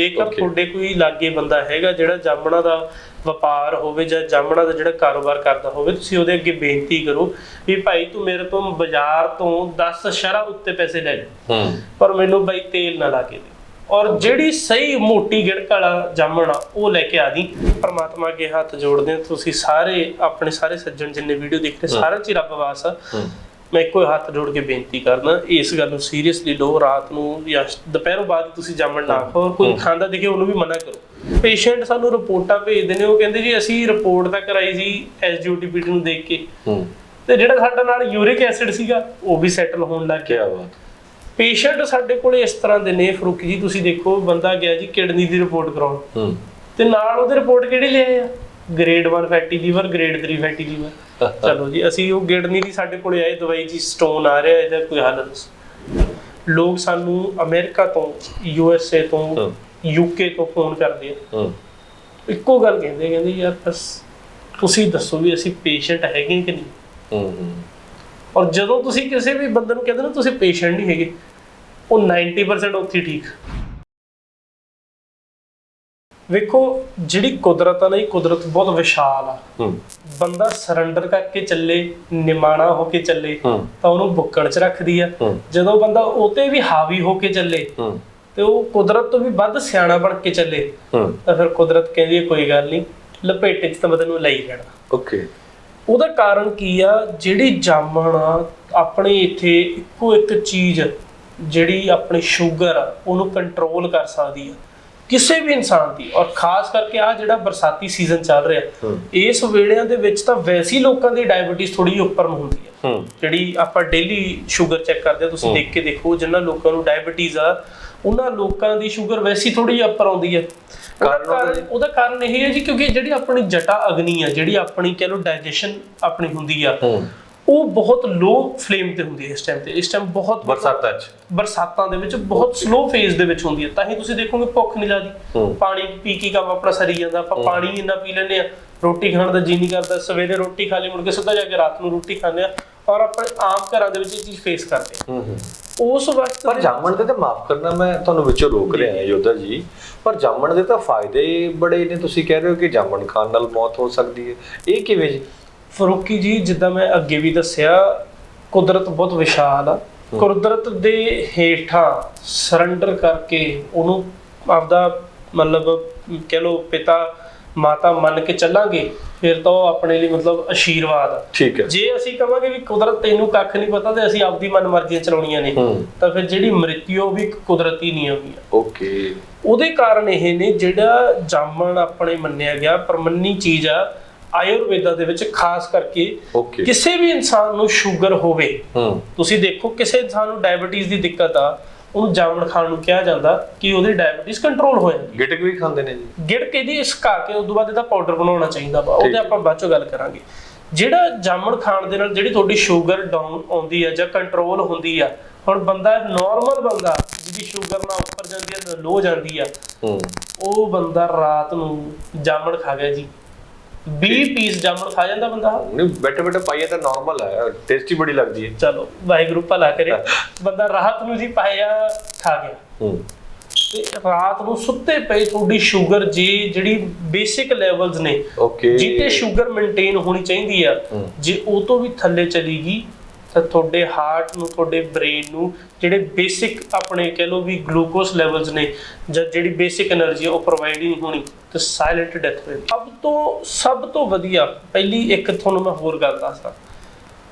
ਜੇਕਰ. ਤੁਹਾਡੇ ਕੋਈ ਲਾਗੇ ਬੰਦਾ ਹੈਗਾ ਜਿਹੜਾ ਜਾਮਣਾ ਦਾ ਵਪਾਰ ਹੋਵੇ ਜਾਂ ਜਾਮਣਾ ਦਾ ਜਿਹੜਾ ਕਾਰੋਬਾਰ ਕਰਦਾ ਹੋਵੇ ਤੁਸੀਂ ਉਹਦੇ ਅੱਗੇ ਬੇਨਤੀ ਕਰੋ ਵੀ ਭਾਈ ਤੂੰ ਮੇਰੇ ਤੋਂ ਬਾਜ਼ਾਰ ਤੋਂ 10 ਸ਼ਰਾ ਉੱਤੇ ਪੈਸੇ ਲੈ ਹੂੰ। ਪਰ ਮੈਨੂੰ ਬਾਈ ਤੇਲ ਨਾ ਲਾ ਕੇ ਦੇ। ਔਰ ਜਿਹੜੀ ਸਹੀ ਮੋਟੀ ਗਿੜਕ ਵਾਲਾ ਜਾਮਣ ਆ ਉਹ ਲੈ ਕੇ ਆ ਦੀ। ਪਰਮਾਤਮਾ ਅੱਗੇ ਹੱਥ ਜੋੜਦੇ ਤੁਸੀਂ ਸਾਰੇ ਆਪਣੇ ਸਾਰੇ ਸੱਜਣ ਜਿੰਨੇ ਵੀਡੀਓ ਦੇਖ ਰਹੇ ਸਾਰਿਆਂ 'ਚ ਰੱਬ ਵਾਸ ਆ। ਹੂੰ। ਮੈਂ ਇੱਕੋ ਹੱਥ ਜੋੜ ਕੇ ਬੇਨਤੀ ਕਰਦਾ ਇਸ ਗੱਲ ਨੂੰ ਸੀਰੀਅਸਲੀ ਲਓ ਰਾਤ ਨੂੰ ਜਾਂ ਦੁਪਹਿਰੋਂ ਬਾਅਦ ਤੁਸੀਂ ਜਾਮਣ ਨਾ ਖਾਓ ਕੋਈ ਖਾਂਦਾ ਦਿਖੇ ਉਹਨੂੰ ਵੀ ਮਨਾ ਕਰੋ। ਪੇਸ਼ੈਂਟ ਸਾਨੂੰ ਰਿਪੋਰਟਾਂ ਭੇਜਦੇ ਨੇ ਉਹ ਕਹਿੰਦੇ ਜੀ ਅਸੀਂ ਰਿਪੋਰਟ ਤਾਂ ਕਰਾਈ ਸੀ ਐਸਜੀਓਟੀਪੀਟੀ ਨੂੰ ਦੇਖ ਕੇ। ਤੇ ਜਿਹੜਾ ਸਾਡਾ ਨਾਲ ਯੂਰਿਕ ਐਸਿਡ ਸੀਗਾ ਉਹ ਵੀ ਸੈਟਲ ਹੋਣ ਲੱਗ ਗਿਆ। ਬਾਤ। ਪੇਸ਼ੈਂਟ ਸਾਡੇ ਕੋਲੇ ਇਸ ਤਰ੍ਹਾਂ ਦੇ ਨੇ ਫਰੂਕੀ ਜੀ ਤੁਸੀਂ ਦੇਖੋ ਬੰਦਾ ਗਿਆ ਜੀ ਕਿਡਨੀ ਦੀ ਰਿਪੋਰਟ ਕਰਾਉਣ। ਤੇ ਨਾਲ ਉਹਦੇ ਰਿਪੋਰਟ ਕਿਹੜੀ ਲਿਆਏ ਆ? Grade 1 fatty liver grade 3 fatty liver ਚਲੋ ਜੀ ਅਸੀਂ ਉਹ ਕਿਡਨੀ ਦੀ ਸਾਡੇ ਕੋਲੇ ਆਏ ਦਵਾਈ ਜੀ ਸਟੋਨ ਆ ਰਿਹਾ ਇਹਦਾ ਕੋਈ ਹੱਲ ਦੱਸੋ ਲੋਕ ਸਾਨੂੰ ਅਮਰੀਕਾ ਤੋਂ ਯੂ ਐਸ ਏ ਤੋਂ ਯੂਕੇ ਤੋਂ ਫੋਨ ਕਰਦੇ ਆ। ਇੱਕੋ ਗੱਲ ਕਹਿੰਦੇ ਕਹਿੰਦੇ ਯਾਰ ਬਸ ਤੁਸੀਂ ਦੱਸੋ ਵੀ ਅਸੀਂ ਪੇਸ਼ੈਂਟ ਹੈਗੇ ਕਿ ਨਹੀਂ? ਹੂੰ ਹੂੰ। ਔਰ ਜਦੋਂ ਤੁਸੀਂ ਕਿਸੇ ਵੀ ਬੰਦੇ ਨੂੰ ਕਹਿੰਦੇ ਨਾ ਤੁਸੀਂ ਪੇਸ਼ੈਂਟ ਨਹੀਂ ਹੈਗੇ ਉਹ 90% ਉੱਥੇ ਠੀਕ। ਵੇਖੋ ਜਿਹੜੀ ਕੁਦਰਤ ਆ ਨਾ ਇਹ ਕੁਦਰਤ ਬਹੁਤ ਵਿਸ਼ਾਲ ਆ। ਬੰਦਾ ਸਰੈਂਡਰ ਕਰਕੇ ਚੱਲੇ ਨਿਮਾਣਾ ਹੋ ਕੇ ਚੱਲੇ ਤਾਂ ਉਹਨੂੰ ਬੁੱਕਣ 'ਚ ਰੱਖਦੀ ਆ। ਜਦੋਂ ਬੰਦਾ ਉਤੇ ਵੀ ਹਾਵੀ ਹੋ ਕੇ ਚੱਲੇ ਤੇ ਉਹ ਕੁਦਰਤ ਤੋਂ ਵੀ ਵੱਧ ਸਿਆਣਾ ਬਣ ਕੇ ਚੱਲੇ ਤਾਂ ਫਿਰ ਕੁਦਰਤ ਕਹਿੰਦੀ ਹੈ, ਕੋਈ ਗੱਲ ਨਹੀਂ ਲਪੇਟੇ 'ਚ ਤਾਂ ਮੈਂ ਤੈਨੂੰ ਲਈ ਜਾਣਾ। ਓਕੇ। ਉਹਦਾ ਕਾਰਨ ਕੀ ਆ? ਜਿਹੜੀ ਜਾਮਣ ਆ ਆਪਣੇ ਇੱਥੇ ਇੱਕੋ ਇੱਕ ਚੀਜ਼ ਜਿਹੜੀ ਆਪਣੀ ਸ਼ੂਗਰ ਉਹਨੂੰ ਕੰਟਰੋਲ ਕਰ ਸਕਦੀ ਆ। ਕਿਸੇ ਵੀ ਇਨਸਾਨ ਦੀ ਔਰ ਖਾਸ ਕਰਕੇ ਆ ਜਿਹੜਾ ਬਰਸਾਤੀ ਸੀਜ਼ਨ ਚੱਲ ਰਿਹਾ ਇਸ ਵੇੜਿਆਂ ਦੇ ਵਿੱਚ ਤਾਂ ਵੈਸੇ ਲੋਕਾਂ ਦੀ ਡਾਇਬੀਟੀਜ਼ ਥੋੜੀ ਜਿਹੀ ਉੱਪਰ ਨੂੰ ਹੁੰਦੀ ਹੂੰ। ਜਿਹੜੀ ਆਪਾਂ ਡੇਲੀ ਸ਼ੂਗਰ ਚੈੱਕ ਕਰਦੇ ਆ ਤੁਸੀਂ ਦੇਖ ਕੇ ਦੇਖੋ ਜਿਨ੍ਹਾਂ ਲੋਕਾਂ ਨੂੰ ਡਾਇਬੀਟੀਜ਼ ਆ ਉਹਨਾਂ ਲੋਕਾਂ ਦੀ ਸ਼ੂਗਰ ਵੈਸੇ ਥੋੜੀ ਜਿਹੀ ਉੱਪਰ ਆਉਂਦੀ ਹੈ। ਉਹਦਾ ਕਾਰਨ ਉਹਦਾ ਇਹ ਹੈ ਜੀ ਕਿਉਂਕਿ ਜਿਹੜੀ ਆਪਣੀ ਜਟਾ ਅਗਨੀ ਆ ਜਿਹੜੀ ਆਪਣੀ ਕਹ ਲੋ ਡਾਈਜੈਸ਼ਨ ਆਪਣੀ ਹੁੰਦੀ ਆ ਉਹ ਬਹੁਤ ਲੋ ਫਲੇਮ ਤੇ ਹੁੰਦੀ ਹੈ ਇਸ ਟਾਈਮ ਤੇ। ਇਸ ਟਾਈਮ ਬਹੁਤ ਬਰਸਾਤਾਂ ਚ। ਬਰਸਾਤਾਂ ਦੇ ਵਿੱਚ ਬਹੁਤ ਸਲੋ ਫੇਜ਼ ਦੇ ਵਿੱਚ ਹੁੰਦੀ ਹੈ। ਤਾਂ ਹੀ ਤੁਸੀਂ ਦੇਖੋਗੇ ਭੁੱਖ ਨਹੀਂ ਲੱਗਦੀ। ਪਾਣੀ ਪੀ ਕੇ ਕੰਮ ਆਪਣਾ ਸਰੀ ਜਾਂਦਾ। ਆਪਾਂ ਪਾਣੀ ਇੰਨਾ ਪੀ ਲੈਂਦੇ ਆ ਰੋਟੀ ਖਾਣ ਦਾ ਜੀ ਨਹੀਂ ਕਰਦਾ। ਸਵੇਰੇ ਰੋਟੀ ਖਾ ਲਈ ਮੁੜ ਕੇ ਸਿੱਧਾ ਜਾ ਕੇ ਰਾਤ ਨੂੰ ਰੋਟੀ ਖਾਂਦੇ ਆ ਔਰ ਆਪਣੇ ਆਮ ਘਰਾਂ ਦੇ ਵਿੱਚ ਇਹ ਚੀਜ਼ ਫੇਸ ਕਰਦੇ ਆ ਉਸ ਵਕਤ ਪਰ ਜਾਮਣ ਦੇ ਤਾਂ ਮਾਫ ਕਰਨਾ ਮੈਂ ਤੁਹਾਨੂੰ ਵਿੱਚੋਂ ਰੋਕ ਰਿਹਾ ਹਾਂ ਯੋਧਾ ਜੀ। ਪਰ ਜਾਮਣ ਦੇ ਤਾਂ ਫਾਇਦੇ ਬੜੇ ਨੇ। ਤੁਸੀਂ ਕਹਿ ਰਹੇ ਹੋ ਕਿ ਜਾਮਣ ਖਾਣ ਨਾਲ ਮੌਤ ਹੋ ਸਕਦੀ ਹੈ। ਇਹ ਕਿਵੇਂ ਜੀ? ਫਰੂਕੀ ਜੀ ਜਿੱਦਾਂ ਮੈਂ ਅੱਗੇ ਵੀ ਦੱਸਿਆ ਕੁਦਰਤ ਬਹੁਤ ਵਿਸ਼ਾਲ ਆ। ਕੁਦਰਤ ਦੇ ਹੇਠਾਂ ਸਰੈਂਡਰ ਕਰਕੇ ਉਹਨੂੰ ਆਪਦਾ ਮਤਲਬ ਕਹਿ ਲੋ ਪਿਤਾ ਮਾਤਾ ਮੰਨ ਕੇ ਚੱਲਾਂਗੇ ਫਿਰ ਤਾਂ ਉਹ ਆਪਣੇ ਲਈ ਮਤਲਬ ਆਸ਼ੀਰਵਾਦ ਆ। ਠੀਕ ਹੈ। ਜੇ ਅਸੀਂ ਕਹਾਂਗੇ ਵੀ ਕੁਦਰਤ ਤੈਨੂੰ ਕੱਖ ਨਹੀਂ ਪਤਾ ਤੇ ਅਸੀਂ ਆਪਦੀ ਮਨਮਰਜ਼ੀਆਂ ਚਲਾਉਣੀਆਂ ਨੇ ਤਾਂ ਫਿਰ ਜਿਹੜੀ ਮ੍ਰਿਤਿਓ ਉਹ ਵੀ ਇੱਕ ਕੁਦਰਤੀ ਨਿਯਮ ਹੀ ਆ। ਓਕੇ। ਉਹਦੇ ਕਾਰਨ ਇਹ ਨੇ ਜਿਹੜਾ ਜਾਮਣ ਆਪਣੇ ਮੰਨਿਆ ਗਿਆ ਪਰਮੰਨੀ ਚੀਜ਼ ਆ ਆਯੁਰਵੇਦਾ ਦੇ ਵਿੱਚ ਖਾਸ ਕਰਕੇ ਕਿਸੇ ਵੀ ਇਨਸਾਨ ਨੂੰ ਸ਼ੂਗਰ ਹੋਵੇ ਤੁਸੀਂ ਦੇਖੋ ਕਿਸੇ ਇਨਸਾਨ ਨੂੰ ਡਾਇਬੀਟੀਜ਼ ਦੀ ਦਿੱਕਤ ਆ ਉਹਨੂੰ ਜਾਮਣ ਖਾਣ ਨੂੰ ਕਿਹਾ ਜਾਂਦਾ ਕਿ ਉਹਦੀ ਡਾਇਬੀਟੀਜ਼ ਕੰਟਰੋਲ ਹੋ ਜਾਂਦੀ ਗਿਟਕ ਵੀ ਖਾਂਦੇ ਨੇ ਜੀ। ਗਿੜ ਕੇ ਦੀ ਸੁਕਾ ਕੇ ਤੋਂ ਬਾਅਦ ਇਹਦਾ ਪਾਊਡਰ ਬਣਾਉਣਾ ਚਾਹੀਦਾ ਵਾ ਉਹਦੇ ਆਪਾਂ ਬਾਅਦ ਚੋਂ ਗੱਲ ਕਰਾਂਗੇ। ਜਿਹੜਾ ਜਾਮਣ ਖਾਣ ਦੇ ਨਾਲ ਜਿਹੜੀ ਤੁਹਾਡੀ ਸ਼ੂਗਰ ਡਾਊਨ ਆਉਂਦੀ ਆ ਜਾਂ ਕੰਟਰੋਲ ਹੁੰਦੀ ਆ ਹੁਣ ਬੰਦਾ ਨਾਰਮਲ ਬੰਦਾ ਜਿਹਦੀ ਸ਼ੂਗਰ ਨਾ ਉੱਪਰ ਜਾਂਦੀ ਆ ਨਾ ਲੋ ਜਾਂਦੀ ਆ ਉਹ ਬੰਦਾ ਰਾਤ ਨੂੰ ਜਾਮਣ ਖਾ ਗਿਆ ਜੀ। 20 ਪੀਸ ਜਾਮਣ ਖਾ ਜਾਂਦਾ ਬੰਦਾ। ਨਹੀਂ ਬੈਠੇ ਬੈਠੇ ਪਾਈਏ ਤਾਂ ਨਾਰਮਲ ਹੈ ਟੇਸਟੀ ਬੜੀ ਲੱਗਦੀ ਹੈ। ਚਲੋ ਵਾਹਿਗੁਰੂ ਭਲਾ ਕਰੇ। ਬੰਦਾ ਰਾਤ ਨੂੰ ਜੀ ਪਾਇਆ ਖਾ ਗਿਆ। ਹੂੰ। ਤੇ ਰਾਤ ਨੂੰ ਸੁੱਤੇ ਪਏ ਤੁਹਾਡੀ ਸ਼ੂਗਰ ਜੀ ਜਿਹੜੀ ਬੇਸਿਕ ਲੈਵਲਸ ਨੇ ਓਕੇ ਜਿੱਤੇ ਸ਼ੂਗਰ ਮੇਨਟੇਨ ਹੋਣੀ ਚਾਹੀਦੀ ਆ। ਜੇ ਉਹ ਤੋਂ ਵੀ ਥੱਲੇ ਚਲੀ ਗਈ ਤਾਂ ਤੁਹਾਡੇ ਹਾਰਟ ਨੂੰ ਤੁਹਾਡੇ ਬ੍ਰੇਨ ਨੂੰ ਜਿਹੜੇ ਬੇਸਿਕ ਆਪਣੇ ਕਹਿ ਲਓ ਵੀ ਗਲੂਕੋਸ ਲੈਵਲਸ ਨੇ ਜਾਂ ਜਿਹੜੀ ਬੇਸਿਕ એનર્ਜੀ ਉਹ ਪ੍ਰੋਵਾਈਡ ਨਹੀਂ ਹੋਣੀ ਤੇ ਸਾਇਲੈਂਟ ਡੈਥ ਹੋਏਗੀ ਸਭ ਤੋਂ ਸਭ ਤੋਂ ਵਧੀਆ ਪਹਿਲੀ ਇੱਕ ਤੁਹਾਨੂੰ ਮੈਂ ਹੋਰ ਗੱਲ ਦੱਸਦਾ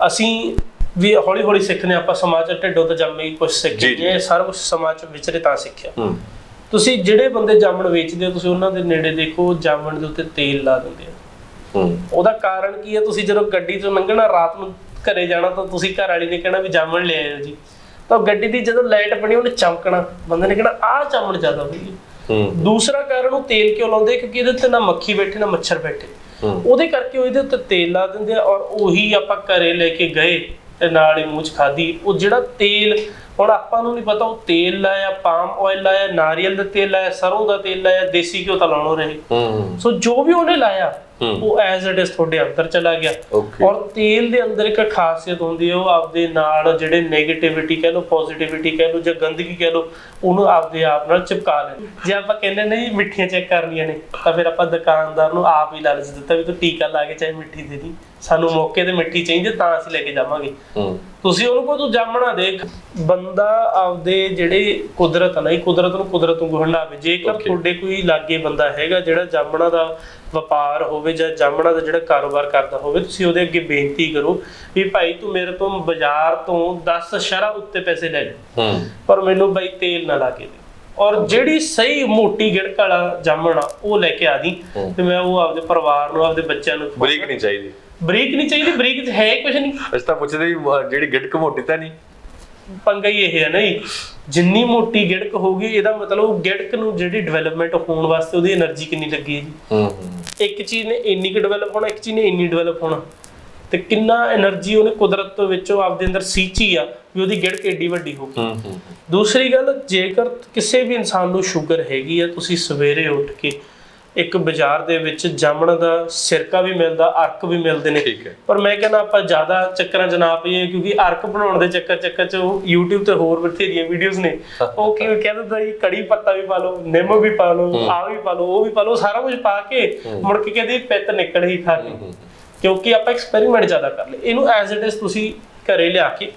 ਅਸੀਂ ਵੀ ਹੌਲੀ ਹੌਲੀ ਸਿੱਖਨੇ ਆਪਾਂ ਸਮਾਜ ਦੇ ਢਿੱਡੋਂ ਤੋਂ ਜੰਮੇ ਕੁਝ ਸਿੱਖੀਏ ਸਰਵ ਸਮਾਜ ਵਿਚਰੇ ਤਾਂ ਸਿੱਖਿਆ। ਤੁਸੀਂ ਜਿਹੜੇ ਬੰਦੇ ਜਾਮਣ ਵੇਚਦੇ ਹੋ ਤੁਸੀਂ ਉਹਨਾਂ ਦੇ ਨੇੜੇ ਦੇਖੋ ਜਾਮਣ ਦੇ ਉੱਤੇ ਤੇਲ ਲਾ ਦਿੰਦੇ ਆ। ਉਹਦਾ ਕਾਰਨ ਕੀ ਹੈ? ਤੁਸੀਂ ਜਦੋਂ ਗੱਡੀ ਤੋਂ ਲੰਘਣਾ ਰਾਤ ਨੂੰ ਘਰੇ ਜਾਣਾ ਤਾਂ ਤੁਸੀਂ ਘਰ ਵਾਲੀ ਨੇ ਕਹਿਣਾ ਵੀ ਜਾਮਣ ਲੈ ਆਇਓ ਜੀ। ਤਾਂ ਗੱਡੀ ਦੀ ਜਦੋਂ ਲਾਈਟ ਬਣੀ ਉਹਨੇ ਚਮਕਣਾ। ਬੰਦੇ ਨੇ ਕਹਿਣਾ ਆਹ ਜਾਮਣ ਜ਼ਿਆਦਾ ਵਧੀਆ। ਹੂੰ। ਦੂਸਰਾ ਕਾਰਨ ਉਹ ਤੇਲ ਕਿਉਂ ਲਾਉਂਦੇ? ਕਿਉਂਕਿ ਇਹਦੇ ਉੱਤੇ ਨਾ ਮੱਖੀ ਬੈਠੇ ਨਾ ਮੱਛਰ ਬੈਠੇ। ਉਹਦੇ ਕਰਕੇ ਉਹ ਇਹਦੇ ਉੱਤੇ ਤੇਲ ਲਾ ਦਿੰਦੇ ਆ ਔਰ ਉਹੀ ਆਪਾਂ ਘਰੇ ਲੈ ਕੇ ਗਏ ਤੇ ਨਾਲ ਹੀ ਮੂੰਹ ਚ ਖਾਦੀ ਉਹ ਜਿਹੜਾ ਤੇਲ ਹੁਣ ਆਪਾਂ ਨੂੰ ਨਹੀਂ ਪਤਾ ਉਹ ਤੇਲ ਲਾਇਆ ਪਾਮ ਆਇਲ ਲਾਇਆ ਨਾਰੀਅਲ ਦਾ ਤੇਲ ਲਾਇਆ ਸਰੋਂ ਦਾ ਤੇਲ ਲਾਇਆ ਦੇਸੀ ਘਿਓ ਤਾਂ ਲਾਉਣੋਂ ਰਹੇ। ਹੂੰ। ਸੋ ਜੋ ਵੀ ਉਹਨੇ ਲਾਇਆ। ਉਹ ਐਜ਼ ਇਟ ਇਜ਼ ਤੁਹਾਡੇ ਅੰਦਰ ਚਲਾ ਗਿਆ। ਔਰ ਤੇਲ ਦੇ ਅੰਦਰ ਇੱਕ ਖਾਸੀਅਤ ਹੁੰਦੀ ਹੈ ਉਹ ਆਪਦੇ ਨਾਲ ਜਿਹੜੇ 네ਗੇਟਿਵਿਟੀ ਕਹਿ ਲਓ ਪੋਜ਼ਿਟਿਵਿਟੀ ਕਹਿ ਲਓ ਜਾਂ ਗੰਦਗੀ ਕਹਿ ਲਓ ਉਹਨੂੰ ਆਪਦੇ ਆਪ ਨਾਲ ਚਿਪਕਾ ਲੈ। ਜੇ ਆਪਾਂ ਕਹਿੰਦੇ ਨਹੀਂ ਮਿੱਠੀਆਂ ਚੈੱਕ ਕਰਨੀਆਂ ਨੇ ਤਾਂ ਫਿਰ ਆਪਾਂ ਦੁਕਾਨਦਾਰ ਨੂੰ ਆਪ ਹੀ ਲਾਲਚ ਦਿੱਤਾ ਵੀ ਤੂੰ ਟੀਕਾ ਲਾ ਕੇ ਚਾਹੇ ਮਿੱਠੀ ਦੇ ਦੀ। ਸਾਨੂੰ ਮੌਕੇ ਤੇ ਮਿੱਠੀ ਚਾਹੀਦੀ ਤਾਂ ਅਸੀਂ ਲੈ ਕੇ ਜਾਵਾਂਗੇ। ਤੁਸੀਂ ਉਹਨੂੰ ਕੋ ਤੂੰ ਜਾਮਣਾ ਦੇਖ ਬੰਦਾ ਆਪਦੇ ਜਿਹੜੇ ਕੁਦਰਤ ਨਹੀਂ ਕੁਦਰਤ ਨੂੰ ਕੁਦਰਤ ਨੂੰ ਹੰਡਾਵੇ ਜੇਕਰ. ਤੁਹਾਡੇ ਕੋਈ ਲਾਗੇ ਬੰਦਾ ਹੈਗਾ ਜਿਹੜਾ ਜਾਮਣਾ ਦਾ ਵਪਾਰ ਹੋਵੇ ਜਾਂ ਜਾਮਣਾ ਦਾ ਜਿਹੜਾ ਕਾਰੋਬਾਰ ਕਰਦਾ ਹੋਵੇ ਤੁਸੀਂ ਉਹਦੇ ਅੱਗੇ ਬੇਨਤੀ ਕਰੋ ਵੀ ਭਾਈ ਤੂੰ ਮੇਰੇ ਤੋਂ ਬਾਜ਼ਾਰ ਤੋਂ 10 ਸ਼ਰਾ ਉੱਤੇ ਪੈਸੇ ਲੈ ਲੈ ਪਰ ਮੈਨੂੰ ਬਾਈ ਤੇਲ ਨਾ ਲਾ ਕੇ ਦੇ। ਔਰ ਜਿਹੜੀ ਸਹੀ ਮੋਟੀ ਗਿੜਕ ਵਾਲਾ ਜਾਮਣ ਆ ਉਹ ਲੈ ਕੇ ਆ ਦੀ ਹੂੰ। ਤੇ ਮੈਂ ਉਹ ਆਪਦੇ ਪਰਿਵਾਰ ਨੂੰ ਆਪਦੇ ਬੱਚਿਆਂ ਨੂੰ ਬਰੀਕ ਨਹੀਂ ਚਾਹੀਦੀ। ਬਰੀਕ ਨਹੀਂ ਚਾਹੀਦੀ ਬਰੀਕ ਹੈ ਕੁਝ ਨਹੀਂ। ਅਸੀਂ ਤਾਂ ਪੁੱਛਦੇ ਜਿਹੜੀ ਗਿਟਕ ਮੋਟੀ ਤਾਂ ਨਹੀਂ। ਪੰਗਾ ਹੀ ਇਹ ਹੈ ਨਾ ਜੀ। ਜਿੰਨੀ ਮੋਟੀ ਗਿੜਕ ਹੋਗੀ ਇਹਦਾ ਮਤਲਬ ਗਿੜਕ ਨੂੰ ਜਿਹੜੀ ਡਿਵੈਲਪਮੈਂਟ ਹੋਣ ਵਾਸਤੇ ਉਹਦੀ એનર્ਜੀ ਕਿੰਨੀ ਲੱਗੀ ਹੈ ਜੀ। ਹੂੰ ਇੱਕ ਚੀਜ਼ ਨੇ ਇੰਨੀ ਕਿ ਡਿਵੈਲਪ ਹੋਣਾ ਇੱਕ ਚੀਜ਼ ਨੇ ਇੰਨੀ ਡਿਵੈਲਪ ਹੋਣਾ। ਤੇ ਕਿੰਨਾ એનર્ਜੀ ਉਹਨੇ ਕੁਦਰਤ ਤੋਂ ਵਿੱਚੋਂ ਆਪਦੇ ਅੰਦਰ ਸੀਚੀ ਆ ਵੀ ਉਹਦੀ ਗਿੜਕ ਏਡੀ ਵੱਡੀ ਹੋ ਗਈ ਦੂਸਰੀ ਗੱਲ ਜੇਕਰ ਕਿਸੇ ਵੀ ਇਨਸਾਨ ਨੂੰ ਸ਼ੂਗਰ ਹੈਗੀ ਆ ਤੁਸੀਂ ਸਵੇਰੇ ਉੱਠ ਕੇ ਇੱਕ ਬਾਜ਼ਾਰ ਦੇ ਵਿੱਚ ਜਾਮਣ ਦਾ ਸਿਰਕਾ ਵੀ ਮਿਲਦਾ ਅਰਕ ਵੀ ਮਿਲਦੇ ਨੇ। ਪਰ ਮੈਂ ਕਹਿੰਦਾ ਆਪਾਂ ਜ਼ਿਆਦਾ ਚੱਕਰਾਂ ਨਾ ਪਈਏ ਕਿਉਂਕਿ ਅਰਕ ਬਣਾਉਣ ਦੇ ਚੱਕਰ ਚੱਕਰ 'ਚ ਉਹ YouTube ਤੇ ਹੋਰ ਬਥੇਰੀਆਂ ਵੀਡੀਓਜ਼ ਨੇ। ਉਹ ਕਿਵੇਂ ਕਹਿੰਦਾ ਤਾਂ ਜੀ ਕੜੀ ਪੱਤਾ ਵੀ ਪਾ ਲਓ ਨਿੰਮ ਵੀ ਪਾ ਲਓ ਆ ਵੀ ਪਾ ਲਓ ਉਹ ਵੀ ਪਾ ਲਓ ਸਾਰਾ ਕੁਝ ਪਾ ਕੇ ਮੁੜ ਕੇ ਕਹਿੰਦੇ ਪਿੱਤ ਨਿਕਲ ਹੀ ਖਾ ਲਈ ਕਿਉਂਕਿ ਆਪਾਂ ਐਕਸਪੈਰੀਮੈਂਟ ਜ਼ਿਆਦਾ ਕਰ ਲਏ। ਇਹਨੂੰ ਐਜ਼ ਇਟ ਇਜ਼ ਤੁਸੀਂ ਘਰੇ ਲਿਆ ਕੇ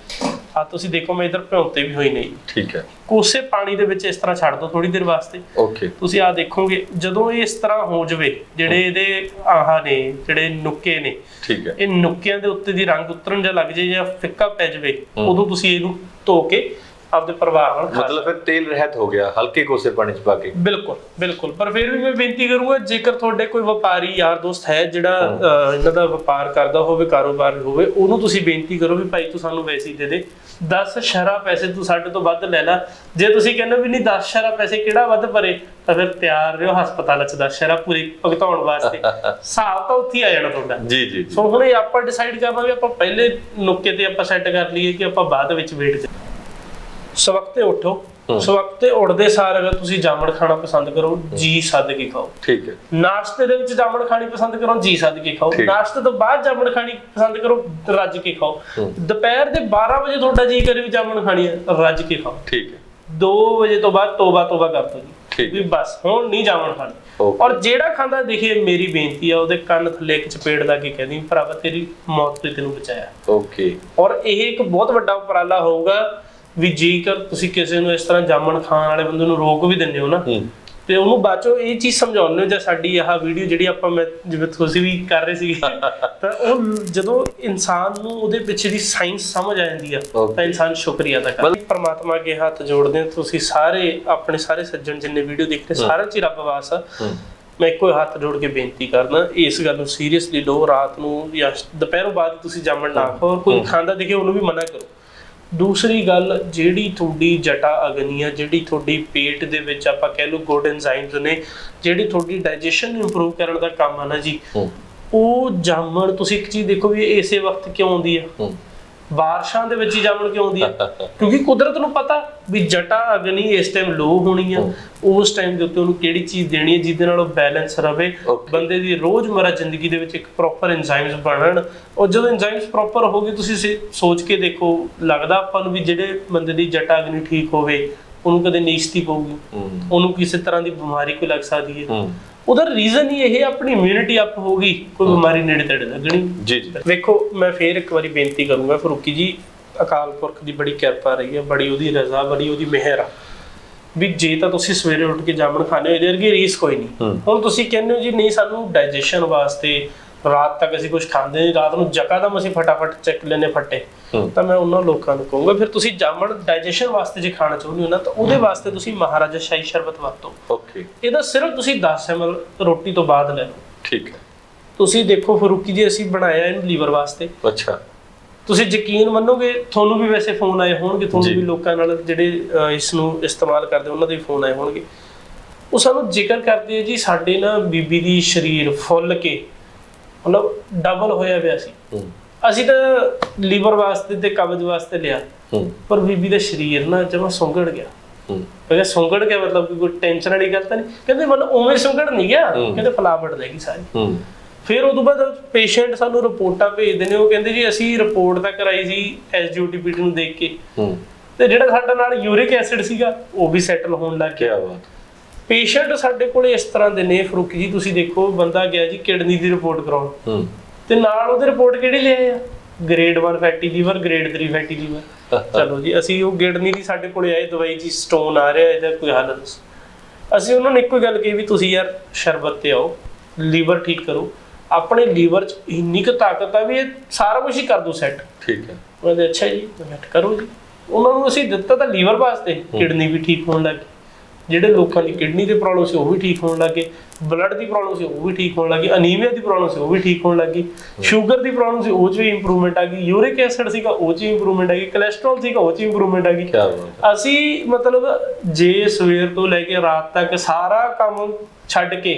ਆ ਤੁਸੀਂ ਦੇਖੋ ਮੈਂ ਇਧਰ ਭਿਉਂਤੇ ਵੀ ਹੋਈ ਨਹੀਂ। ਠੀਕ ਹੈ। ਕੋਸੇ ਪਾਣੀ ਦੇ ਵਿੱਚ ਇਸ ਤਰ੍ਹਾਂ ਛੱਡ ਦਿਓ ਥੋੜੀ ਦੇਰ ਵਾਸਤੇ। ਓਕੇ। ਤੁਸੀਂ ਆ ਦੇਖੋਗੇ ਜਦੋਂ ਇਹ ਇਸ ਤਰ੍ਹਾਂ ਹੋ ਜਵੇ ਜਿਹੜੇ ਇਹਦੇ ਆਹ ਨੇ ਜਿਹੜੇ ਨੁੱਕੇ ਨੇ ਠੀਕ ਹੈ। ਇਹ ਨੁੱਕਿਆਂ ਦੇ ਉੱਤੇ ਦੀ ਰੰਗ ਉਤਰਨ ਜਾਂ ਲੱਗ ਜੇ ਜਾਂ ਫਿੱਕਾ ਪੈ ਜਵੇ। ਉਦੋਂ ਤੁਸੀਂ ਇਹਨੂੰ ਧੋ ਕੇ ਆਪਦੇ ਪਰਿਵਾਰ ਨਾਲ ਮਤਲਬ ਫਿਰ ਤੇਲ ਰਹਿਤ ਹੋ ਗਿਆ ਹਲਕੇ ਕੋਸੇ ਪਾਣੀ ਚ ਪਾ ਕੇ। ਬਿਲਕੁਲ ਬਿਲਕੁਲ। ਪਰ ਫਿਰ ਵੀ ਮੈਂ ਬੇਨਤੀ ਕਰੂੰਗਾ ਜੇਕਰ ਤੁਹਾਡੇ ਕੋਈ ਵਪਾਰੀ ਯਾਰ ਦੋਸਤ ਹੈ ਜਿਹੜਾ ਇਹਨਾਂ ਦਾ ਵਪਾਰ ਕਰਦਾ ਹੋਵੇ ਕਾਰੋਬਾਰ ਹੋਵੇ ਉਹਨੂੰ ਤੁਸੀਂ ਬੇਨਤੀ ਕਰੋ ਵੀ ਭਾਈ ਤੂੰ ਸਾਨੂੰ ਵੈਸੇ ਹੀ ਦੇ ਦੇ। 10 ਸ਼ਰਾ ਪੈਸੇ ਤੂੰ ਸਾਡੇ ਤੋਂ ਵੱਧ ਲੈ ਲੈ। ਜੇ ਤੁਸੀਂ ਕਹਿੰਦੇ ਵੀ ਨਹੀਂ 10 ਸ਼ਰਾ ਪੈਸੇ ਕਿਹੜਾ ਵੱਧ ਭਰੇ ਤਾਂ ਫਿਰ ਤਿਆਰ ਰਹੋ ਹਸਪਤਾਲ ਚ 10 ਸ਼ਰਾ ਪੂਰੀ ਭੁਗਤਾਉਣ ਵਾਸਤੇ। ਹਿਸਾਬ ਤਾਂ ਉੱਥੇ ਆ ਜਾਣਾ ਤੁਹਾਡਾ। ਜੀ ਜੀ ਸੋ ਹੁਣ ਇਹ ਆਪਾਂ ਡਿਸਾਈਡ ਕਰਨਾ ਵੀ ਆਪਾਂ ਪਹਿਲੇ ਨੁੱਕੇ ਤੇ ਆਪਾਂ ਸੈੱਟ ਕਰ ਲਈਏ ਕਿ ਆਪਾਂ ਬਾਅਦ ਵਿੱਚ ਵੇਟ ਕਰ ਸਵਖਤੇ ਉੱਠੋ। ਹਮ। ਸਵਖਤੇ ਉੱਠਦੇ ਸਾਰ ਅਗਰ ਤੁਸੀਂ ਜਾਮਣ ਖਾਣਾ ਪਸੰਦ ਕਰੋ ਜੀ ਸੱਦ ਕੇ ਖਾਓ। ਠੀਕ ਹੈ। ਨਾਸ਼ਤੇ ਦੇ ਵਿੱਚ ਜਾਮਣ ਖਾਣੀ ਪਸੰਦ ਕਰੋ ਜੀ ਸੱਦ ਕੇ ਖਾਓ। ਨਾਸ਼ਤੇ ਤੋਂ ਬਾਅਦ ਜਾਮਣ ਖਾਣੀ ਪਸੰਦ ਕਰੋ ਰੱਜ ਕੇ ਖਾਓ। ਦੁਪਹਿਰ ਦੇ 12 ਵਜੇ ਤੁਹਾਡਾ ਜੀ ਕਰੇ ਵੀ ਜਾਮਣ ਖਾਣੀ ਹੈ ਰੱਜ ਕੇ ਖਾਓ। ਠੀਕ ਹੈ। 2 ਵਜੇ ਤੋਂ ਬਾਅਦ ਤੋਬਾ ਤੋਬਾ ਕਰ ਦੋ ਜੀ। ਵੀ ਬਸ ਹੁਣ ਨਹੀਂ ਜਾਮਣ ਖਾਣੀ. ਔਰ ਜਿਹੜਾ ਖਾਂਦਾ ਦਿਖੇ ਮੇਰੀ ਬੇਨਤੀ ਆ ਉਹਦੇ ਕੰਨ ਥੱਲੇ ਇੱਕ ਚਪੇੜ ਲਾ ਕੇ ਕਹਿੰਦੀ ਭਰਾਵਾ ਤੇਰੀ ਮੌਤ ਤੇ ਤੈਨੂੰ ਬਚਾਇਆ। ਓਕੇ। ਔਰ ਇਹ ਇੱਕ ਬਹੁਤ ਵੱਡਾ ਉਪਰਾਲਾ ਹੋਊਗਾ ਵੀ ਜੇਕਰ ਤੁਸੀਂ ਕਿਸੇ ਨੂੰ ਇਸ ਤਰ੍ਹਾਂ ਜਾਮਣ ਖਾਣ ਵਾਲੇ ਬੰਦੇ ਨੂੰ ਰੋਕ ਵੀ ਦਿੰਦੇ ਹੋ ਨਾ ਤੇ ਉਹਨੂੰ ਬਾਅਦੋਂ ਇਹ ਚੀਜ਼ ਸਮਝਾਉਂਦੇ ਹੋ ਜਾਂ ਸਾਡੀ ਆਹ ਵੀਡੀਓ ਜਿਹੜੀ ਆਪਾਂ ਮੈਂ ਜਿਵੇਂ ਤੁਸੀਂ ਵੀ ਕਰ ਰਹੇ ਸੀਗੇ ਤਾਂ ਉਹ ਜਦੋਂ ਇਨਸਾਨ ਨੂੰ ਉਹਦੇ ਪਿੱਛੇ ਦੀ ਸਾਇੰਸ ਸਮਝ ਆ ਜਾਂਦੀ ਆ. ਤਾਂ ਇਨਸਾਨ ਸ਼ੁਕਰੀਆ ਅਦਾ ਕਰਦਾ। ਪਰਮਾਤਮਾ ਅੱਗੇ ਹੱਥ ਜੋੜਦੇ ਹਾਂ ਤੁਸੀਂ ਸਾਰੇ ਆਪਣੇ ਸਾਰੇ ਸੱਜਣ ਜਿੰਨੇ ਵੀਡੀਓ ਦੇਖਦੇ ਸਾਰਿਆਂ 'ਚ ਰੱਬ ਵਾਸ ਆ। ਮੈਂ ਇੱਕੋ ਹੱਥ ਜੋੜ ਕੇ ਬੇਨਤੀ ਕਰਦਾ ਇਸ ਗੱਲ ਨੂੰ ਸੀਰੀਅਸਲੀ ਲਓ ਰਾਤ ਨੂੰ ਜਾਂ ਦੁਪਹਿਰੋਂ ਬਾਅਦ ਤੁਸੀਂ ਜਾਮਣ ਨਾ ਖਾਓ ਕੋਈ ਖਾਂਦਾ ਦਿਖੇ ਉਹਨੂੰ ਵੀ ਮਨਾ ਕਰੋ। ਦੂਸਰੀ ਗੱਲ ਜਿਹੜੀ ਤੁਹਾਡੀ ਜਟਾ ਅਗਨੀ ਆ ਜਿਹੜੀ ਤੁਹਾਡੀ ਪੇਟ ਦੇ ਵਿੱਚ ਆਪਾਂ ਕਹਿ ਲਓ ਗੁੱਡ ਐਂਜ਼ਾਈਮਸ ਨੇ ਜਿਹੜੀ ਤੁਹਾਡੀ ਡਾਈਜੈਸ਼ਨ ਨੂੰ ਇੰਪਰੂਵ ਕਰਨ ਦਾ ਕੰਮ ਆ ਨਾ ਜੀ ਉਹ ਜਾਮਣ ਤੁਸੀਂ ਇੱਕ ਚੀਜ਼ ਦੇਖੋ ਵੀ ਇਸੇ ਵਕਤ ਕਿਉਂ ਆਉਂਦੀ ਆ? ਬਾਰਿਸ਼ਾਂ ਦੇ ਵਿੱਚ ਹੀ ਜਾਮਣ ਕਿਉਂ ਆਉਂਦੀ ਕਿਉਂਕਿ ਕੁਦਰਤ ਨੂੰ ਪਤਾ ਵੀ ਜਟਾ ਅਗਨੀ ਇਸ ਟਾਈਮ ਲੋ ਹੋਣੀ ਆ। ਉਸ ਟਾਈਮ ਦੇ ਉੱਤੇ ਉਹਨੂੰ ਕਿਹੜੀ ਚੀਜ਼ ਦੇਣੀ ਹੈ ਜਿਹਦੇ ਨਾਲ ਉਹ ਬੈਲੈਂਸ ਰਵੇ. ਬੰਦੇ ਦੀ ਰੋਜ਼ਮਰਾ ਜ਼ਿੰਦਗੀ ਦੇ ਵਿੱਚ ਇੱਕ ਪ੍ਰੋਪਰ ਐਂਜ਼ਾਈਮਸ ਬਣਨ। ਔਰ ਜਦੋਂ ਐਂਜ਼ਾਈਮਸ ਪ੍ਰੋਪਰ ਹੋ ਗਏ ਤੁਸੀਂ ਸੋਚ ਕੇ ਦੇਖੋ ਲੱਗਦਾ ਆਪਾਂ ਨੂੰ ਵੀ ਜਿਹੜੇ ਬੰਦੇ ਦੀ ਜਟਾ ਅਗਨੀ ਠੀਕ ਹੋਵੇ ਉਹਨੂੰ ਕਦੇ ਨੀਸਤੀ ਪਊਗੀ। ਉਹਨੂੰ ਕਿਸੇ ਤਰ੍ਹਾਂ ਦੀ ਬਿਮਾਰੀ ਕੋਈ ਲੱਗ ਸਕਦੀ ਹੂੰ। ਉਹਦਾ ਰੀਜ਼ਨ ਹੀ ਇਹ ਆਪਣੀ ਇਮਿਊਨਿਟੀ ਅਪ ਹੋਗੀ ਕੋਈ ਬਿਮਾਰੀ ਨੇੜੇ ਤੇੜੇ ਲੱਗਣੀ। ਜੀ ਜੀ। ਵੇਖੋ ਮੈਂ ਫੇਰ ਇੱਕ ਵਾਰੀ ਬੇਨਤੀ ਕਰੂੰਗਾ ਫਰੂਕੀ ਜੀ ਅਕਾਲ ਪੁਰਖ ਦੀ ਬੜੀ ਕਿਰਪਾ ਰਹੀ ਹੈ ਬੜੀ ਉਹਦੀ ਰਜ਼ਾ ਬੜੀ ਉਹਦੀ ਮਿਹਰ ਆ। ਵੀ ਜੇ ਤਾਂ ਤੁਸੀਂ ਸਵੇਰੇ ਉੱਠ ਕੇ ਜਾਮਣ ਖਾਣੇ ਹੋ ਇਹਦੇ ਵਰਗੀ ਰੀਸ ਕੋਈ ਨਹੀਂ। ਹੁਣ ਤੁਸੀਂ ਕਹਿੰਦੇ ਹੋ ਜੀ ਨਹੀਂ ਸਾਨੂੰ ਡਾਈਜੈਸ਼ਨ ਵਾਸਤੇ ਰਾਤ ਤੱਕ ਅਸੀਂ ਕੁਝ ਖਾਂਦੇ ਨਹੀਂ ਰਾਤ ਨੂੰ ਜਕਾ ਦਾ ਅਸੀਂ ਫਟਾਫਟ ਚੱਕ ਲੈਨੇ ਫੱਟੇ। ਤਾਂ ਮੈਂ ਉਹਨਾਂ ਲੋਕਾਂ ਨੂੰ ਕਹੂੰਗਾ ਫਿਰ ਤੁਸੀਂ ਜਾਮਣ ਡਾਈਜੈਸ਼ਨ ਵਾਸਤੇ ਜੇ ਖਾਣਾ ਚਾਹੁੰਦੇ ਹੋ ਨਾ ਤਾਂ ਉਹਦੇ ਵਾਸਤੇ ਤੁਸੀਂ ਮਹਾਰਾਜਾ ਸ਼ਾਹੀ ਸ਼ਰਬਤ ਵਰਤੋ। ਓਕੇ। ਇਹਦਾ ਸਿਰਫ ਤੁਸੀਂ 10 ml ਰੋਟੀ ਤੋਂ ਬਾਅਦ ਲੈ ਲਓ। ਠੀਕ ਹੈ। ਤੁਸੀਂ ਦੇਖੋ ਫਰੂਕੀ ਜੀ ਅਸੀਂ ਬਣਾਇਆ ਇਹਨੂੰ ਲੀਵਰ ਵਾਸਤੇ। ਅੱਛਾ। ਤੁਸੀਂ ਯਕੀਨ ਮੰਨੋਗੇ ਤੁਹਾਨੂੰ ਵੀ ਵੈਸੇ ਫੋਨ ਆਏ ਹੋਣਗੇ ਤੁਹਾਨੂੰ। ਵੀ ਲੋਕਾਂ ਨਾਲ ਜਿਹੜੇ ਇਸ ਨੂੰ ਇਸਤੇਮਾਲ ਕਰਦੇ ਉਹਨਾਂ ਦੇ ਵੀ ਫੋਨ ਆਏ ਹੋਣਗੇ। ਉਹ ਸਾਨੂੰ ਜ਼ਿਕਰ ਕਰਦੇ ਆ ਜੀ ਸਾਡੇ ਨਾ ਬੀਬੀ ਦੀ ਸਰੀਰ ਫੁੱਲ ਕੇ ਮਤਲਬ ਡਬਲ ਹੋਇਆ ਪਿਆ ਸੀ। ਅਸੀਂ ਤਾਂ ਲੀਵਰ ਵਾਸਤੇ ਤੇ ਕਬਜ਼ ਵਾਸਤੇ ਲਿਆ। ਪਰ ਬੀਬੀ ਦਾ ਸਰੀਰ ਨਾ ਜਮਾ ਸੁੰਗੜ ਗਿਆ। ਹੂੰ। ਮੈਂ ਕਿਹਾ ਸੁੰਗੜ ਗਿਆ ਮਤਲਬ ਕਿ ਕੋਈ ਟੈਨਸ਼ਨ ਵਾਲੀ ਗੱਲ ਤਾਂ ਨਹੀਂ। ਕਹਿੰਦੇ ਮਨ ਉਵੇਂ ਸੁੰਗੜ ਨਹੀਂ ਗਿਆ। ਕਹਿੰਦੇ ਫਲਾਵਟ ਲੈ ਗਈ ਸਾਰੀ। ਫਿਰ ਉਦੋਂ ਬਾਅਦ ਪੇਸ਼ੈਂਟ ਸਾਨੂੰ ਰਿਪੋਰਟਾਂ ਭੇਜਦੇ ਨੇ। ਉਹ ਕਹਿੰਦੇ ਜੀ ਅਸੀਂ ਰਿਪੋਰਟ ਤਾਂ ਕਰਾਈ ਸੀ ਐਸਜੀਓਟੀਪੀਟੀ ਨੂੰ ਦੇਖ ਕੇ। ਤੇ ਜਿਹੜਾ ਸਾਡਾ ਨਾਲ ਯੂਰਿਕ ਐਸਿਡ ਸੀਗਾ ਉਹ ਵੀ ਸੈਟਲ ਹੋਣ ਲੱਗ ਗਿਆ। ਬਾਤ। ਪੇਸ਼ੈਂਟ ਸਾਡੇ ਕੋਲੇ ਇਸ ਤਰ੍ਹਾਂ ਦੇ ਨੇ ਫਰੂਕੀ ਜੀ ਤੁਸੀਂ ਦੇਖੋ ਬੰਦਾ ਗਿਆ ਜੀ ਕਿਡਨੀ ਦੀ ਰਿਪੋਰਟ ਕਰਾਉਣ। ਤੇ ਨਾਲ ਉਹਦੇ ਰਿਪੋਰਟ ਕਿਹੜੀ ਲਿਆਏ ਆ? Grade 1 fatty liver grade 3 fatty liver. ਚਲੋ ਜੀ ਅਸੀਂ ਉਹ ਕਿਡਨੀ ਦੀ ਸਾਡੇ ਕੋਲੇ ਆਏ ਦਵਾਈ ਜੀ ਸਟੋਨ ਆ ਰਿਹਾ ਇਹਦਾ ਕੋਈ ਹੱਲ ਦੱਸੋ ਅਸੀਂ ਉਹਨਾਂ ਨੂੰ ਇੱਕੋ ਗੱਲ ਕਹੀ ਵੀ ਤੁਸੀਂ ਯਾਰ ਸ਼ਰਬਤ ਤੇ ਆਓ ਲੀਵਰ ਠੀਕ ਕਰੋ। ਆਪਣੇ ਲੀਵਰ 'ਚ ਇੰਨੀ ਕੁ ਤਾਕਤ ਆ ਵੀ ਇਹ ਸਾਰਾ ਕੁਝ ਹੀ ਕਰ ਦੋ ਸੈੱਟ ਠੀਕ ਹੈ। ਉਹ ਕਹਿੰਦੇ ਅੱਛਾ ਜੀ ਮੈਂ ਕਰੋ ਜੀ। ਉਹਨਾਂ ਨੂੰ ਅਸੀਂ ਦਿੱਤਾ ਤਾਂ ਲੀਵਰ ਵਾਸਤੇ ਕਿਡਨੀ ਵੀ ਠੀਕ ਹੋਣ ਲੱਗ ਜਿਹੜੇ ਲੋਕਾਂ ਦੀ ਕਿਡਨੀ ਦੇ ਪ੍ਰੋਬਲਮ ਸੀ ਉਹ ਵੀ ਠੀਕ ਹੋਣ ਲੱਗੇ ਬਲੱਡ ਦੀ ਪ੍ਰੋਬਲਮ ਸੀ ਉਹ ਵੀ ਠੀਕ ਹੋਣ ਲੱਗੀ ਅਨੀਮੀਆ ਦੀ ਪ੍ਰੋਬਲਮ ਸੀ ਉਹ ਵੀ ਠੀਕ ਹੋਣ ਲੱਗੀ ਸ਼ੂਗਰ ਦੀ ਪ੍ਰੋਬਲਮ ਸੀ ਉਹ 'ਚ ਵੀ ਇੰਪਰੂਵਮੈਂਟ ਆ ਗਈ। ਯੂਰਿਕ ਐਸਿਡ ਸੀਗਾ ਉਹ 'ਚ ਇੰਪਰੂਵਮੈਂਟ ਆ ਗਈ। ਕੋਲੇਸਟ੍ਰੋਲ ਸੀਗਾ ਉਹ 'ਚ ਇੰਪਰੂਵਮੈਂਟ ਆ ਗਈ। ਅਸੀਂ ਮਤਲਬ ਜੇ ਸਵੇਰ ਤੋਂ ਲੈ ਕੇ ਰਾਤ ਤੱਕ ਸਾਰਾ ਕੰਮ ਛੱਡ ਕੇ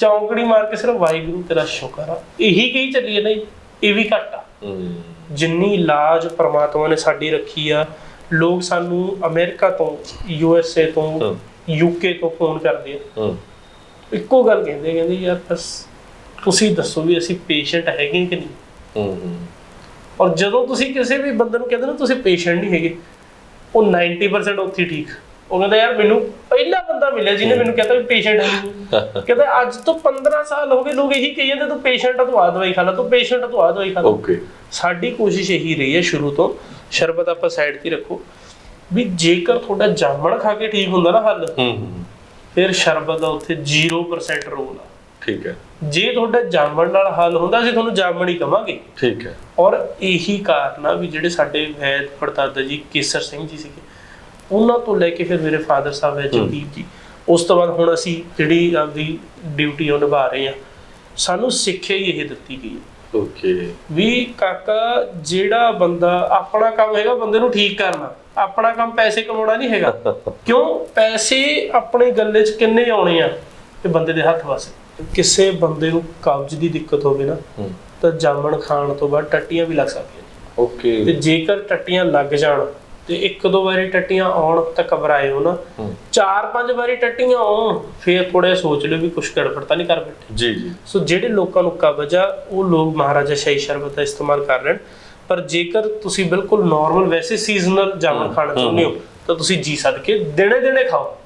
ਚੌਂਕੜੀ ਮਾਰ ਕੇ ਸਿਰਫ ਵਾਹਿਗੁਰੂ ਤੇਰਾ ਸ਼ੁਕਰ ਆ। ਇਹੀ ਕਹੀ ਚੱਲੀਏ ਨਹੀਂ ਇਹ ਵੀ ਘੱਟ ਆ। ਜਿੰਨੀ ਇਲਾਜ ਪ੍ਰਮਾਤਮਾ ਨੇ ਸਾਡੀ ਰੱਖੀ ਆ ਲੋਕ ਸਾਨੂੰ ਅਮਰੀਕਾ ਤੋਂ ਯੂ ਐਸ ਏ ਤੋਂ। ਯੂਕੇ ਤੋਂ ਫੋਨ ਕਰਦੇ ਆ। ਹੂੰ। ਇੱਕੋ ਗੱਲ ਕਹਿੰਦੇ ਕਹਿੰਦੇ ਯਾਰ ਬਸ ਤੁਸੀਂ ਦੱਸੋ ਵੀ ਅਸੀਂ ਪੇਸ਼ੈਂਟ ਹੈਗੇ ਕਿ ਨਹੀਂ? ਹੂੰ ਹੂੰ। ਔਰ ਜਦੋਂ ਤੁਸੀਂ ਕਿਸੇ ਵੀ ਬੰਦੇ ਨੂੰ ਕਹਿੰਦੇ ਨਾ ਤੁਸੀਂ ਪੇਸ਼ੈਂਟ ਨਹੀਂ ਹੈਗੇ ਉਹ 90% ਉੱਥੇ ਠੀਕ। ਉਹ ਕਹਿੰਦਾ ਯਾਰ ਮੈਨੂੰ ਪਹਿਲਾ ਬੰਦਾ ਮਿਲਿਆ ਜਿਹਨੇ ਮੈਨੂੰ ਕਹਿੰਦਾ ਵੀ ਪੇਸ਼ੈਂਟ ਹੈ ਕਹਿੰਦਾ ਅੱਜ ਤੋਂ 15 ਸਾਲ ਹੋ ਗਏ ਲੋਕ ਇਹੀ ਕਹੀ ਜਾਂਦੇ ਤੂੰ ਪੇਸ਼ੈਂਟ ਆ ਤੂੰ ਆ ਦਵਾਈ ਖਾ ਲੈ ਤੂੰ ਪੇਸ਼ੈਂਟ ਆ ਤੂੰ ਆ ਦਵਾਈ ਖਾ ਲੈ। ਓਕੇ ਸਾਡੀ ਕੋਸ਼ਿਸ਼ ਇਹੀ ਰਹੀ ਹੈ ਸ਼ੁਰੂ ਤੋਂ ਸ਼ਰਬਤ ਆਪਾਂ ਸਾਈਡ ਤੇ ਰੱਖੋ। ਵੀ ਜੇਕਰ ਤੁਹਾਡਾ ਜਾਮਣ ਖਾ ਕੇ ਠੀਕ ਹੁੰਦਾ ਨਾ ਹੱਲ ਹੂੰ ਹੂੰ ਫਿਰ ਸ਼ਰਬਤ ਦਾ ਉੱਥੇ 0% ਰੋਲ ਆ। ਠੀਕ ਹੈ। ਜੇ ਤੁਹਾਡਾ ਜਾਮਣ ਨਾਲ ਹੱਲ ਹੁੰਦਾ ਅਸੀਂ ਤੁਹਾਨੂੰ ਜਾਮਣ ਹੀ ਕਵਾਂਗੇ। ਠੀਕ ਹੈ। ਔਰ ਇਹੀ ਕਾਰਨ ਆ ਵੀ ਜਿਹੜੇ ਸਾਡੇ ਵੈਦ ਪੜਦਾਦਾ ਜੀ ਕੇਸਰ ਸਿੰਘ ਜੀ ਸੀਗੇ ਉਹਨਾਂ ਤੋਂ ਲੈ ਕੇ ਫਿਰ ਮੇਰੇ ਫਾਦਰ ਸਾਹਿਬ ਹੈ। ਜਗਦੀਪ ਜੀ ਉਸ ਤੋਂ ਬਾਅਦ ਹੁਣ ਅਸੀਂ ਜਿਹੜੀ ਆਪਦੀ ਡਿਊਟੀ ਉਹ ਨਿਭਾ ਰਹੇ ਆ ਸਾਨੂੰ ਸਿੱਖਿਆ ਹੀ ਇਹ ਦਿੱਤੀ ਗਈ ਓਕੇ ਵੀ ਕਾਕਾ ਜਿਹੜਾ ਬੰਦਾ ਆਪਣਾ ਕੰਮ ਹੈਗਾ ਬੰਦੇ ਨੂੰ ਠੀਕ ਕਰਨਾ। ਆਪਣਾ ਕੰਮ ਪੈਸੇ ਕਮਾਉਣਾ ਨਹੀਂ ਹੈਗਾ। ਕਿਉਂ? ਪੈਸੇ ਆਪਣੇ ਗੱਲੇ 'ਚ ਕਿੰਨੇ ਆਉਣੇ ਆ? ਤੇ ਬੰਦੇ ਦੇ ਹੱਥ ਵਸੇ। ਕਿਸੇ ਬੰਦੇ ਨੂੰ ਕਬਜ਼ ਦੀ ਦਿੱਕਤ ਹੋਵੇ ਨਾ ਤਾਂ ਜਾਮਣ ਖਾਣ ਤੋਂ ਬਾਅਦ ਟੱਟੀਆਂ ਵੀ ਲੱਗ ਸਕਦੀਆਂ ਨੇ। ਤੇ ਓਕੇ ਜੇਕਰ ਟੱਟੀਆਂ ਲੱਗ ਜਾਣ ਤੇ ਇੱਕ ਦੋ ਵਾਰੀ ਟੱਟੀਆਂ ਆਉਣ ਤਾਂ ਘਬਰਾਇਓ ਨਾ। ਚਾਰ ਪੰਜ ਵਾਰੀ ਟੱਟੀਆਂ ਆਉਣ ਫੇਰ ਥੋੜਾ ਸੋਚ ਲਿਓ ਵੀ ਕੁਝ ਗੜਬੜ ਤਾਂ ਨਹੀਂ ਕਰ ਬੈਠੇ। ਜੀ ਜੀ। ਸੋ ਜਿਹੜੇ ਲੋਕਾਂ ਨੂੰ ਕਬਜ਼ ਆ ਉਹ ਲੋਕ ਮਹਾਰਾਜਾ ਸ਼ਾਹੀ ਸ਼ਰਬਤ ਦਾ ਇਸਤੇਮਾਲ ਕਰ ਰਹੇ ਨੇ। ਪਰ ਜੇਕਰ ਤੁਸੀਂ ਬਿਲਕੁਲ ਨਾਰਮਲ ਵੈਸੇ ਸੀਜ਼ਨਲ ਜਾਮਣ ਖਾਣਾ ਚਾਹੁੰਦੇ ਹੋ ਤਾਂ ਤੁਸੀਂ ਜੀ ਸਦਕੇ ਦਿਨੇ ਦਿਨੇ ਖਾਓ।